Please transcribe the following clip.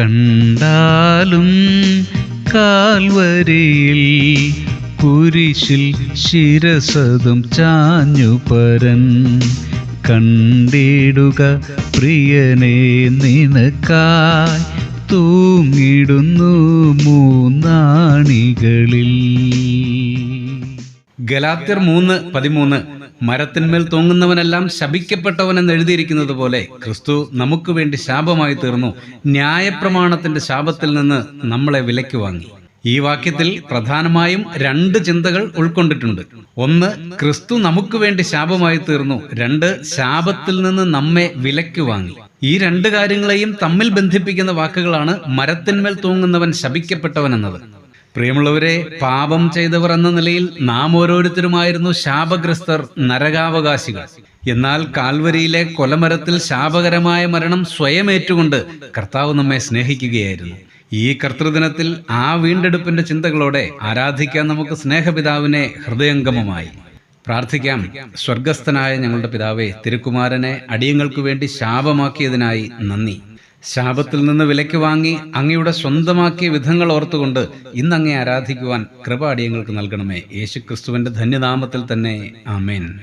കണ്ടാലും കാൽവരിയിൽ കുരിശിൽ ശിരസതും ചാഞ്ഞു പരൻ. കണ്ടിടുക പ്രിയനെ നിനക്കായി തൂങ്ങിടുന്നു മൂന്നാണികളിൽ. ഗലാത്യർ മൂന്ന് പതിമൂന്ന് മരത്തിന്മേൽ തൂങ്ങുന്നവനെല്ലാം ശപിക്കപ്പെട്ടവനെന്ന് എഴുതിയിരിക്കുന്നത് പോലെ ക്രിസ്തു നമുക്ക് വേണ്ടി ശാപമായി തീർന്നു ന്യായപ്രമാണത്തിന്റെ ശാപത്തിൽ നിന്ന് നമ്മളെ വിലയ്ക്ക് വാങ്ങി. ഈ വാക്യത്തിൽ പ്രധാനമായും രണ്ട് ചിന്തകൾ ഉൾക്കൊണ്ടിട്ടുണ്ട്. ഒന്ന് ക്രിസ്തു നമുക്ക് വേണ്ടി ശാപമായി തീർന്നു രണ്ട് ശാപത്തിൽ നിന്ന് നമ്മെ വിലയ്ക്ക് വാങ്ങി. ഈ രണ്ട് കാര്യങ്ങളെയും തമ്മിൽ ബന്ധിപ്പിക്കുന്ന വാക്കുകളാണ് മരത്തിന്മേൽ തൂങ്ങുന്നവൻ ശപിക്കപ്പെട്ടവൻ എന്നത്. പ്രിയമുള്ളവരെ പാപം ചെയ്തവർ എന്ന നിലയിൽ നാം ഓരോരുത്തരുമായിരുന്നു ശാപഗ്രസ്തർ നരകാവകാശികൾ. എന്നാൽ കാൽവരിയിലെ കൊലമരത്തിൽ ശാപകരമായ മരണം സ്വയം ഏറ്റുകൊണ്ട് കർത്താവ് നമ്മെ സ്നേഹിക്കുകയായിരുന്നു. ഈ കർത്തൃദിനത്തിൽ ആ വീണ്ടെടുപ്പിന്റെ ചിന്തകളോടെ ആരാധിക്കാൻ നമുക്ക് സ്നേഹപിതാവിനെ ഹൃദയംഗമമായി. പ്രാർത്ഥിക്കാം സ്വർഗസ്ഥനായ ഞങ്ങളുടെ പിതാവേ തിരുക്കുമാരനെ അടിയങ്ങൾക്ക് വേണ്ടി ശാപമാക്കിയതിനായി നന്ദി. ശാപത്തിൽ നിന്ന് വിലയ്ക്ക് വാങ്ങി അങ്ങയുടെ സ്വന്തമാക്കിയ വിധങ്ങൾ ഓർത്തുകൊണ്ട് ഇന്ന് അങ്ങേ ആരാധിക്കുവാൻ കൃപാടിയങ്ങൾക്ക് നൽകണമേ. യേശുക്രിസ്തുവിന്റെ ധന്യനാമത്തിൽ തന്നെ. ആമേൻ.